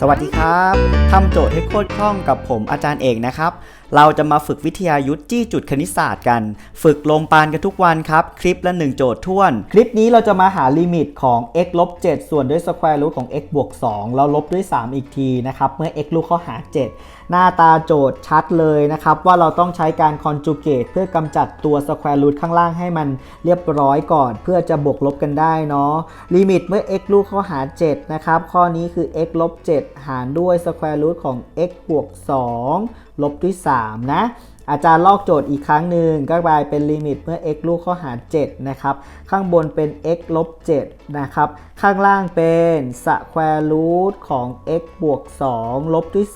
สวัสดีครับทำโจทย์ให้โคตรคล่องกับผมอาจารย์เอกนะครับ เราจะมาฝึกวิทยายุทธ์จี้จุดคณิตศาสตร์กัน ฝึกลงปานกันทุกวันครับ คลิปละ 1 โจทย์ท่วน คลิปนี้เราจะมาหาลิมิตของ x ลบ7ส่วนด้วย square root ของ x บวก2แล้วลบด้วย 3 อีกทีนะครับ เมื่อ x ลูกเข้าหา 7 หน้าตาโจทย์ชัดเลยนะครับ ว่าเราต้องใช้การ conjugate เพื่อกำจัดตัว square root ข้างล่างให้มันเรียบร้อยก่อน เพื่อจะบวกลบกันได้เนาะลิมิตเมื่อ x ลูกเข้าหา7นะครับข้อนี้คือ x ลบ7หารด้วย square root ของ x บวก 2 ลบด้วย 3 นะ อาจารย์ลอกโจทย์อีกครั้งหนึ่งก็กลายเป็นลิมิตเมื่อ x ลูกข้าหา7นะครับ ข้างบนเป็น x ลบ 7 นะครับ ข้างล่างเป็น square root ของ x บวก 2 ลบด้วย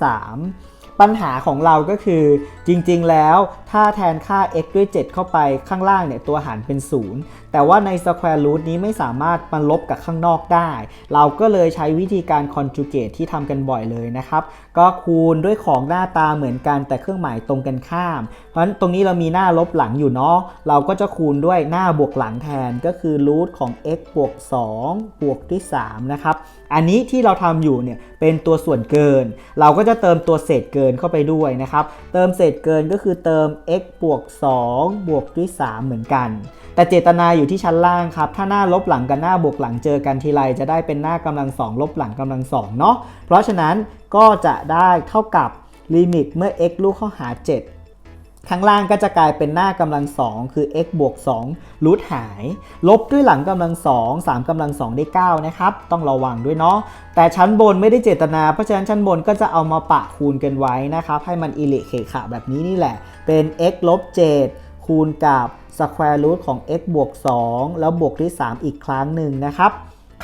3ปัญหาของเราก็คือจริงๆแล้วถ้าแทนค่า x ด้วย 7 เข้าไปข้างล่างเนี่ยตัวหารเป็น 0แต่ว่าใน square root นี้ไม่สามารถมาลบกับข้างนอกได้ เราก็เลยใช้วิธีการ conjugate ที่ทำกันบ่อยเลยนะครับ ก็คูณด้วยของหน้าตาเหมือนกันแต่เครื่องหมายตรงกันข้าม เพราะฉะนั้นตรงนี้เรามีหน้าลบหลังอยู่เนาะเราก็จะคูณด้วยหน้าบวกหลังแทนก็คือ root ของ x บวก2บวกด้วย3นะครับอันนี้ที่เราทำอยู่เนี่ยเป็นตัวส่วนเกิน เราก็จะเติมตัวเศษเกินเข้าไปด้วยนะครับ เติมเศษเกินก็คือเติม x บวก2บวกด้วย3เหมือนกัน แต่เจตนาอยู่ที่ชั้นล่างครับ ถ้าหน้าลบหลังกับหน้าบวกหลังเจอกันทีไรจะได้เป็นหน้ากำลังสองลบหลังกำลังสองเนาะ เพราะฉะนั้นก็จะได้เท่ากับลิมิตเมื่อ x ลูกเข้าหา 7ข้างล่างก็จะกลายเป็นหน้ากำลังสองคือ x บวก2รูทหาย ลบด้วยหลังกำลังสองสามกำลังสองได้ 9 นะครับ ต้องระวังด้วยเนาะแต่ชั้นบนไม่ได้เจตนา เพราะฉะนั้นชั้นบนก็จะเอามาปะคูณกันไว้นะครับ ให้มันอิเละเขขะแบบนี้นี่แหละ เป็น x ลบ7 คูณกับ square root ของ x บวก 2 แล้วบวกด้วย3อีกครั้งหนึ่งนะครับ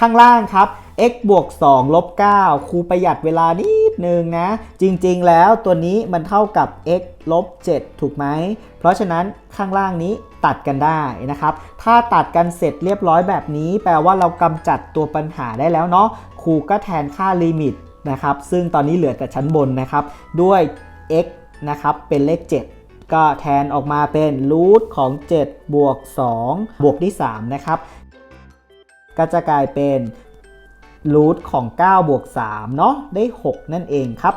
ข้างล่างครับ x บวก2ลบ9ครูประหยัดเวลานิดนึงนะ จริงๆแล้วตัวนี้มันเท่ากับ x ลบ7ถูกไหม เพราะฉะนั้นข้างล่างนี้ตัดกันได้นะครับ ถ้าตัดกันเสร็จเรียบร้อยแบบนี้ แปลว่าเรากำจัดตัวปัญหาได้แล้วเนาะครูก็แทนค่าลิมิตนะครับ ซึ่งตอนนี้เหลือแต่ชั้นบนนะครับ ด้วย x นะครับ เป็นเลข 7 ก็แทนออกมาเป็นรูทของ 7 บวก 2 บวกที่ 3 นะครับ ก็จะกลายเป็นรูทของ 9 บวก 3 เนาะได้ 6 นั่นเองครับ